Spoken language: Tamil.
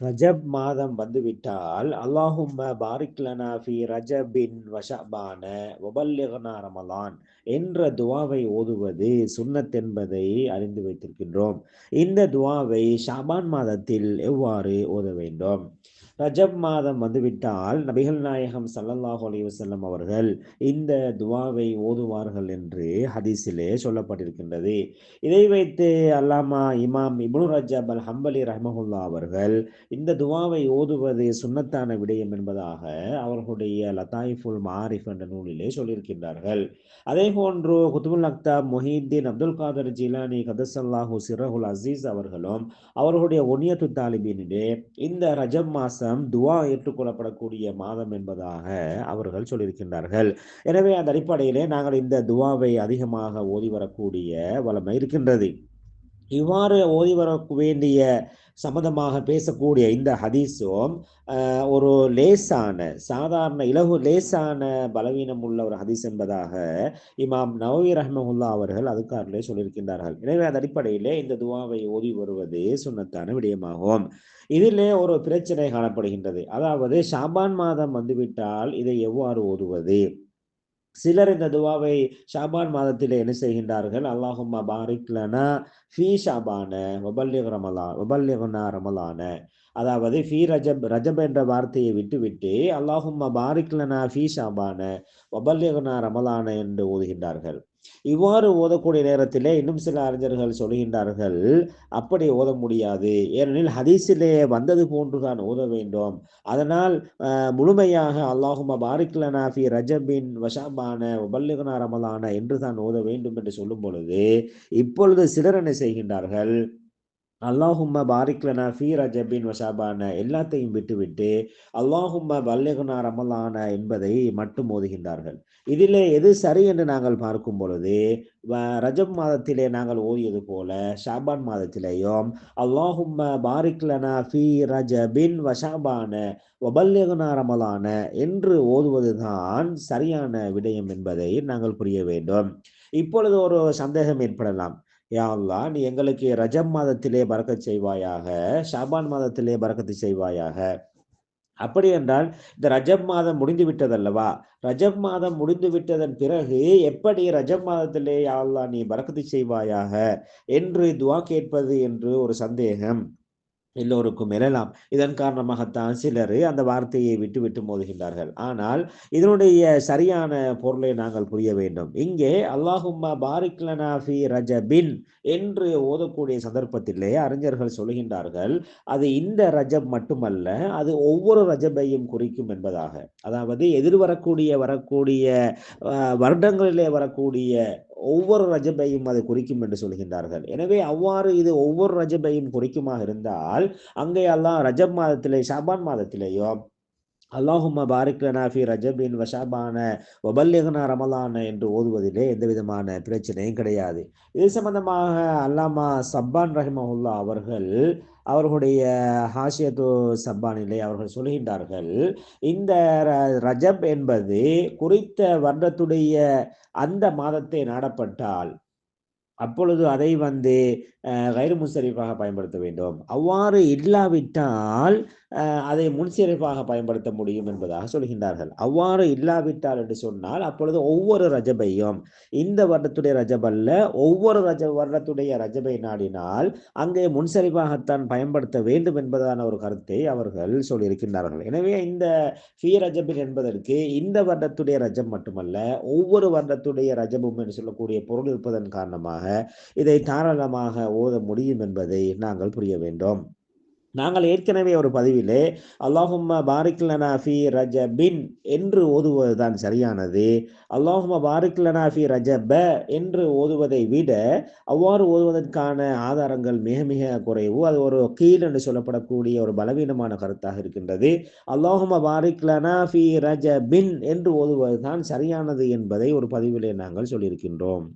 ரஜப் மாதம் வந்துவிட்டால் அல்லாஹும் பாரிக்லனா ஃபி ரஜபின் வஷபான ஒபல்லிகனா ரமலான் என்ற துவாவை ஓதுவது சுன்னத் என்பதை அறிந்து வைத்திருக்கின்றோம். இந்த துவாவை ஷாபான் மாதத்தில் எவ்வாறு ஓத வேண்டும்? ரஜப் மாதம் வந்துவிட்டால் நபிகள் நாயகம் சல்லல்லாஹு அலைஹி அவர்கள் இந்த துவாவை ஓதுவார்கள் என்று ஹதீஸிலே சொல்லப்பட்டிருக்கின்றது. இதை வைத்து அல்லாமா இமாம் இப்னு ரஜப் அல் ஹம்பலி ரஹ்மஹுல்லா அவர்கள் இந்த துவாவை ஓதுவது சுன்னத்தான விடயம் என்பதாக அவர்களுடைய லதாயிஃபுல் மாரிஃப் என்ற நூலிலே சொல்லியிருக்கின்றார்கள். அதே போன்று குத்துபுல் அக்தாப் மொஹீத்தீன் அப்துல் காதர் ஜிலானி கதசல்லாஹு சிரஹுல் அசீஸ் அவர்களும் அவர்களுடைய ஒனியத்து தாலிபினிலே இந்த ரஜப் மாதம் துவா ஏற்றுக்கொள்ளப்படக்கூடிய மாதம் என்பதாக அவர்கள் சொல்லியிருக்கின்றார்கள். எனவே அந்த அடிப்படையிலே நாங்கள் இந்த துவாவை அதிகமாக ஓதி வரக்கூடிய வளமை இருக்கின்றது. இவ்வாறு ஓதி வர வேண்டிய சம்பந்தமாக பேசக்கூடிய இந்த ஹதீஸும் ஒரு லேசான சாதாரண இலகு லேசான பலவீனம் உள்ள ஒரு ஹதீஸ் என்பதாக இமாம் நவவி ரஹ்மஹுல்லா அவர்கள் அதுக்காரிலே சொல்லியிருக்கின்றார்கள். எனவே அந்த அடிப்படையிலே இந்த துவாவை ஓதி வருவது சுண்ணத்தான விடயமாகும். இதிலே ஒரு பிரச்சனை காணப்படுகின்றது. அதாவது ஷாபான் மாதம் வந்துவிட்டால் இதை எவ்வாறு ஓதுவது? சிலர் இந்த துவாவை ஷாபான் மாதத்தில் என்ன செய்கின்றார்கள்? அல்லாஹும்மா பாரிக்லனா ஃபீ ஷாபான வபல்லிக் ரமலா வபல்லிகுனா ரமலான. அதாவது ஃபீ ரஜப் ரஜப் என்ற வார்த்தையை விட்டுவிட்டு அல்லாஹும்மா பாரிக்லனா ஃபீ ஷாபான வபல்யகுனா ரமலான என்று ஓதுகின்றார்கள். இவ்வாறு ஓதக்கூடிய நேரத்திலே இன்னும் சில அறிஞர்கள் சொல்கின்றார்கள் அப்படி ஓத முடியாது. ஏனெனில் ஹதீஸிலே வந்தது போன்றுதான் ஓத வேண்டும். அதனால் முழுமையாக அல்லாஹுமா பாரிக்லனா ஃபி ரஜபின் வஷாபான உபல்லிகனா ரமலான என்று தான் ஓத வேண்டும் என்று சொல்லும் பொழுது இப்பொழுது சிலர் என்ன செய்கின்றார்கள் அல்லாஹும்ம பாரிக்லனா ஃபீ ரஜபின் வஷாபான எல்லாத்தையும் விட்டுவிட்டு அல்லாஹும்ம பல்லிகுனா ரமலான என்பதை மட்டும் ஓதுகின்றார்கள். இதிலே எது சரி என்று நாங்கள் பார்க்கும் பொழுது ரஜப் மாதத்திலே நாங்கள் ஓதியது போல ஷாபான் மாதத்திலேயும் அல்லாஹும்ம பாரிக்லனா ஃபீ ரஜபின் வஷாபான வபல்லிகுனா ரமலான என்று ஓதுவதுதான் சரியான விடயம் என்பதை நாங்கள் புரிய வேண்டும். இப்பொழுது ஒரு சந்தேகம் ஏற்படலாம். யா அல்லா நீ எங்களுக்கு ரஜம் மாதத்திலே பறக்கச் செய்வாயாக ஷாபான் மாதத்திலே பறக்கத்து செய்வாயாக. அப்படி என்றால் இந்த ரஜப் மாதம் முடிந்து விட்டதல்லவா? ரஜப் மாதம் முடிந்து விட்டதன் பிறகு எப்படி ரஜப் மாதத்திலே யாழ்லா நீ பறக்கத்து செய்வாயாக என்று துவா கேட்பது என்று ஒரு சந்தேகம். எல்லோருக்கும் எழலாம். இதன் காரணமாகத்தான் சிலர் அந்த வார்த்தையை விட்டு விட்டு மோதுகின்றார்கள். ஆனால் இதனுடைய சரியான பொருளை நாங்கள் புரிய வேண்டும். இங்கே அல்லாஹும்மா பாரிக்லனாஃபி ரஜபின் என்று ஓதக்கூடிய சந்தர்ப்பத்திலே அறிஞர்கள் சொல்கின்றார்கள் அது இந்த ரஜப் மட்டுமல்ல அது ஒவ்வொரு ரஜபையும் குறிக்கும் என்பதாக. அதாவது எதிர்வரக்கூடிய வரக்கூடிய வருடங்களிலே வரக்கூடிய ஒவ்வொரு ரஜபையும் அதை குறிக்கும் என்று சொல்கின்றார்கள். எனவே அவ்வாறு இது ஒவ்வொரு ரஜபையும் குறிக்குமாக இருந்தால் அங்கே எல்லாம் ரஜப் மாதத்திலே ஷாபான் மாதத்திலேயோ அல்லாஹும் பாரிக்லனா ஃபி ரஜபின் வஷாபான வபல்லிகனா ரமலான என்று ஓதுவதிலே எந்த விதமான பிரச்சனையும் கிடையாது. இது சம்பந்தமாக அல்லாமா சப்பான் ரஹிமஹுல்லா அவர்கள் அவர்களுடைய ஹாஷியத்து சப்பானிலே அவர்கள் சொல்கின்றார்கள் இந்த ரஜப் என்பது குறித்த வருடத்துடைய அந்த மாதத்தை நாடப்பட்டால் அப்பொழுது அதை வந்து கைரு முன்சரிப்பாக பயன்படுத்த வேண்டும். அவ்வாறு இல்லாவிட்டால் அதை முன்சரிப்பாக பயன்படுத்த முடியும் என்பதாக சொல்கின்றார்கள். அவ்வாறு இல்லாவிட்டால் என்று சொன்னால் அப்பொழுது ஒவ்வொரு ரஜபையும் இந்த வருடத்துடைய ரஜபல்ல அல்ல ஒவ்வொரு ரஜ வருடத்துடைய ரஜபை நாடினால் அங்கே முன்சரிப்பாகத்தான் பயன்படுத்த வேண்டும் என்பதான ஒரு கருத்தை அவர்கள் சொல்லியிருக்கின்றார்கள். எனவே இந்த ஃபீ ரஜபின் என்பதற்கு இந்த வருடத்துடைய ரஜம் மட்டுமல்ல ஒவ்வொரு வருடத்துடைய ரஜபும் என்று சொல்லக்கூடிய பொருள் இருப்பதன் காரணமாக இதை தாராளமாக ஓத முடியும் என்பதை நாங்கள் புரிய வேண்டும். நாங்கள் ஏற்கனவே ஒரு பதிவிலே அல்லாஹும்ம பாரிக்லனா ஃபி ரஜபின் என்று ஓதுவது தான் சரியானது. அல்லாஹும்ம பாரிக்லனா ஃபி ப என்று ஓதுவதை விட அவ்வாறு ஓதுவதற்கான ஆதாரங்கள் மிக மிக குறைவு. அது ஒரு கீழ் என்று சொல்லப்படக்கூடிய ஒரு பலவீனமான கருத்தாக இருக்கின்றது. அல்லாஹும்ம பாரிக்லனா ஃபி ரஜபின் என்று ஓதுவது தான் சரியானது என்பதை ஒரு பதிவிலே நாங்கள் சொல்லியிருக்கின்றோம்.